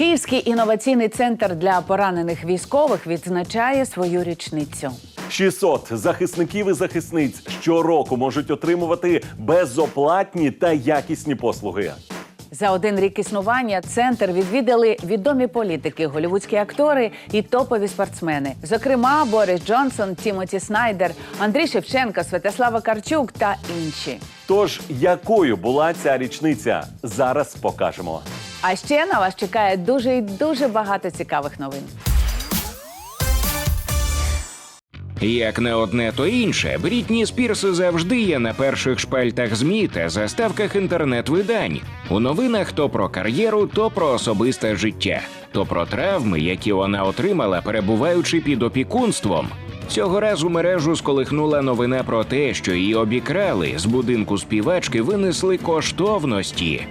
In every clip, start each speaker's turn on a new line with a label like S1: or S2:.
S1: Київський інноваційний центр для поранених військових відзначає свою річницю.
S2: 600 захисників і захисниць щороку можуть отримувати безоплатні та якісні послуги.
S1: За один рік існування центр відвідали відомі політики, голівудські актори і топові спортсмени. Зокрема, Борис Джонсон, Тімоті Снайдер, Андрій Шевченко, Святослава Карчук та інші.
S2: Тож, якою була ця річниця, зараз покажемо.
S1: А ще на вас чекає дуже і дуже багато цікавих новин.
S3: Як не одне, то інше, Брітні Спірс завжди є на перших шпальтах ЗМІ та заставках інтернет-видань. У новинах то про кар'єру, то про особисте життя, то про травми, які вона отримала, перебуваючи під опікунством. Цього разу мережу сколихнула новина про те, що її обікрали з будинку співачки винесли коштовності.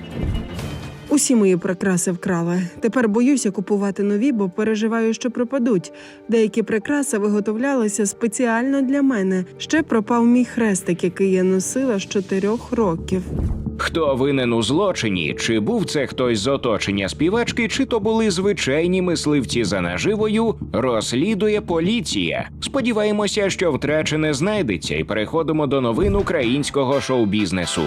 S4: Усі мої прикраси вкрали. Тепер боюся купувати нові, бо переживаю, що пропадуть. Деякі прикраси виготовлялися спеціально для мене. Ще пропав мій хрестик, який я носила з чотирьох років.
S3: Хто винен у злочині? Чи був це хтось з оточення співачки, чи то були звичайні мисливці за наживою? Розслідує поліція. Сподіваємося, що втрачене знайдеться, і переходимо до новин українського шоу-бізнесу.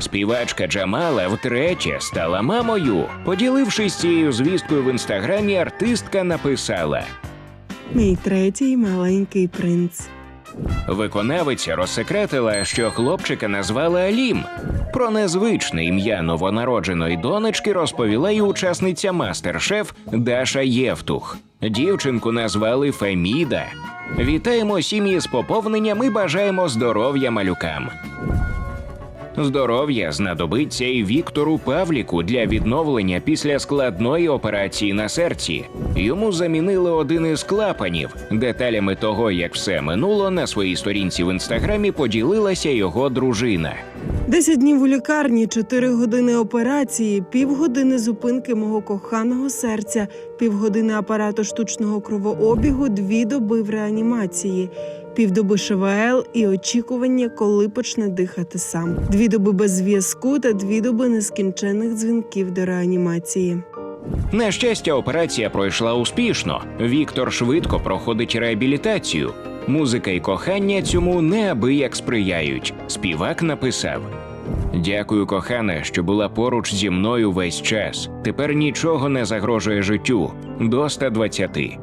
S3: Співачка Джамала втретє стала мамою. Поділившись цією звісткою в інстаграмі, артистка написала.
S4: Мій третій маленький принц.
S3: Виконавиця розсекретила, що хлопчика назвали Алім. Про незвичне ім'я новонародженої донечки розповіла й учасниця мастер-шеф Даша Євтух. Дівчинку назвали Феміда. Вітаємо сім'ї з поповненням і бажаємо здоров'я малюкам. Здоров'я знадобиться і Віктору Павліку для відновлення після складної операції на серці. Йому замінили один із клапанів. Деталями того, як все минуло, на своїй сторінці в інстаграмі поділилася його дружина.
S4: Десять днів у лікарні, чотири години операції, півгодини зупинки мого коханого серця, півгодини апарату штучного кровообігу, дві доби в реанімації. Півдоби ШВЛ і очікування, коли почне дихати сам. Дві доби без зв'язку та дві доби нескінченних дзвінків до реанімації.
S3: На щастя, операція пройшла успішно. Віктор швидко проходить реабілітацію. Музика і кохання цьому неабияк сприяють. Співак написав: Дякую, кохана, що була поруч зі мною весь час. Тепер нічого не загрожує життю. До 120.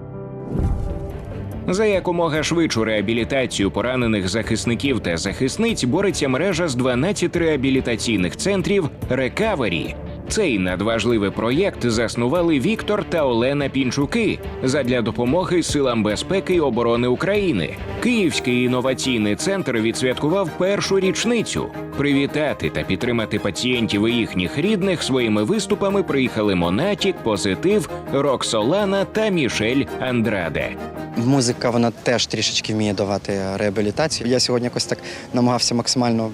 S3: За якомога швидшу реабілітацію поранених захисників та захисниць бореться мережа з 12 реабілітаційних центрів Рекавері. Цей надважливий проєкт заснували Віктор та Олена Пінчуки задля допомоги силам безпеки і оборони України. Київський інноваційний центр відсвяткував першу річницю. Привітати та підтримати пацієнтів і їхніх рідних своїми виступами приїхали Монатік, Позитив, Роксолана та Мішель Андраде.
S5: Музика вона теж трішечки вміє давати реабілітацію. Я сьогодні якось так намагався максимально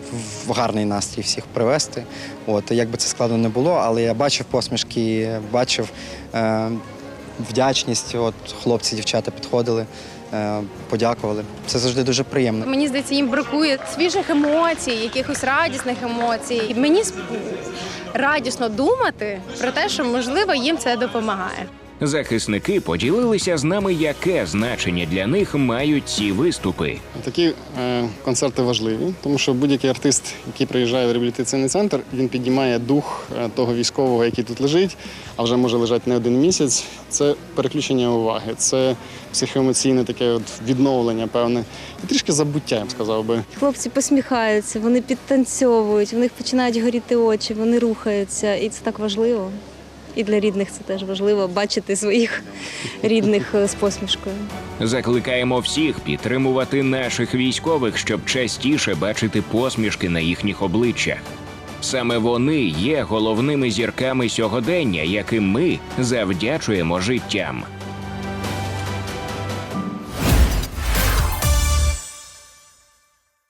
S5: в гарний настрій всіх привести. От як би це складно не було, але я бачив посмішки, бачив е, вдячність. От хлопці, дівчата підходили, е, подякували. Це завжди дуже приємно.
S6: Мені здається, їм бракує свіжих емоцій, якихось радісних емоцій. І мені радісно думати про те, що можливо їм це допомагає.
S3: Захисники поділилися з нами, яке значення для них мають ці виступи.
S7: Такі е, концерти важливі, тому що будь-який артист, який приїжджає в реабілітаційний центр, він піднімає дух е, того військового, який тут лежить, а вже може лежати не один місяць. Це переключення уваги, це психоемоційне таке от відновлення, певне, і трішки забуття, я б сказав би.
S8: Хлопці посміхаються, вони підтанцьовують, в них починають горіти очі, вони рухаються, і це так важливо. І для рідних це теж важливо бачити своїх рідних е, з посмішкою.
S3: Закликаємо всіх підтримувати наших військових, щоб частіше бачити посмішки на їхніх обличчях. Саме вони є головними зірками сьогодення, яким ми завдячуємо життям.